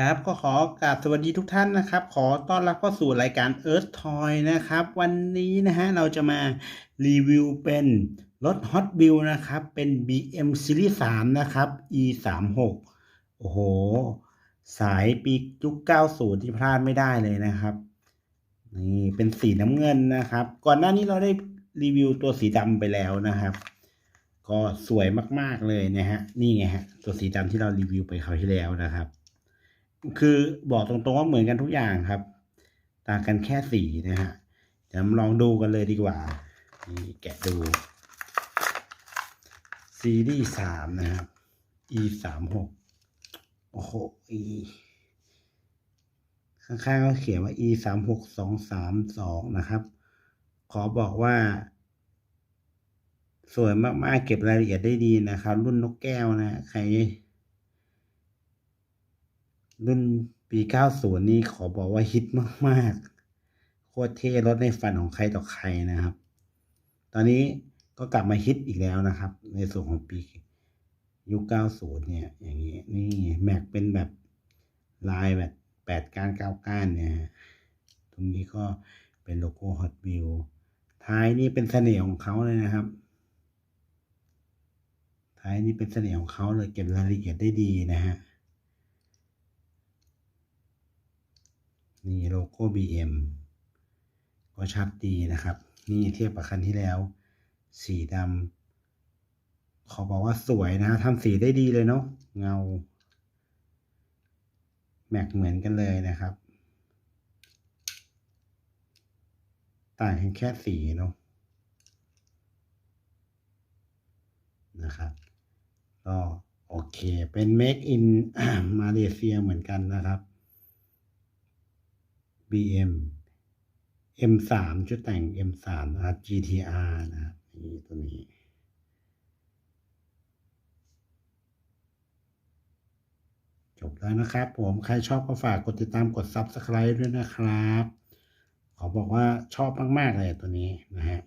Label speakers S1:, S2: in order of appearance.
S1: ครับก็ขอกราบสวัสดีทุกท่านนะครับ ขอต้อนรับเข้าสู่รายการ Earth Toy นะครับ วันนี้นะฮะเราจะมารีวิวเป็นรถ Hot w h e e l นะครับ เป็น BM Series 3 นะครับ E 3 6 โอ้โห สายปียุค90 ที่พลาดไม่ได้เลยนะครับ นี่เป็นสีน้ำเงินนะครับ ก่อนหน้านี้เราได้รีวิวตัวสีดำไปแล้วนะครับ ก็สวยมากๆเลยนะฮะนี่ไงฮะตัวสีดำที่เรารีวิวไปคราวที่แล้วนะครับ คือบอกตรงๆว่าเหมือนกันทุกอย่างครับ ต่างกันแค่สีนะฮะเดี๋ยวลองดูกันเลยดีกว่า นี่แกะดูซีรีส์สามนะครับ e สามหกโอ้โห e ข้างๆก็เขียนว่า e สามหกสองสามสองนะครับ ขอบอกว่า สวยมากๆเก็บรายละเอียดได้ดีนะครับ รุ่นนกแก้วนะ ใคร รุ่นปี90นี่ขอบอกว่าฮิตมาก ๆ โคตรเท่รถในฝันของใครต่อใครนะครับ ตอนนี้ก็กลับมาฮิตอีกแล้วนะครับ ในส่วนของปียุค90เนี่ย อย่างนี้นี่แม็กเป็นแบบลายแบบ8ก้าน9ก้านเนี่ย ตรงนี้ก็เป็นโลโก้ Hot Wheel ท้ายนี่เป็นเสน่ห์ของเขาเลยนะครับท้ายนี่เป็นเสน่ห์ของเขาเลยเก็บรายละเอียดได้ดีนะฮะ นี่ โก้ BM ก็ชัดดีนะครับ นี่เทียบกับคันที่แล้ว สีดำขอบอกว่าสวยนะทำสีได้ดีเลยเนาะเงา แม็กเหมือนกันเลยนะครับ ต่างกันแค่สีเนาะนะครับ ก็โอเค เป็น Make in มาเลเซียเหมือนกันนะครับ BM M3 ชุดแต่ง M3 นะ GTR นะครับนี่ตัวนี้ จบแล้วนะครับผม ใครชอบก็ฝากกดติดตามกด Subscribe ด้วยนะครับ ขอบอกว่าชอบมาก ๆ เลยตัวนี้นะฮะ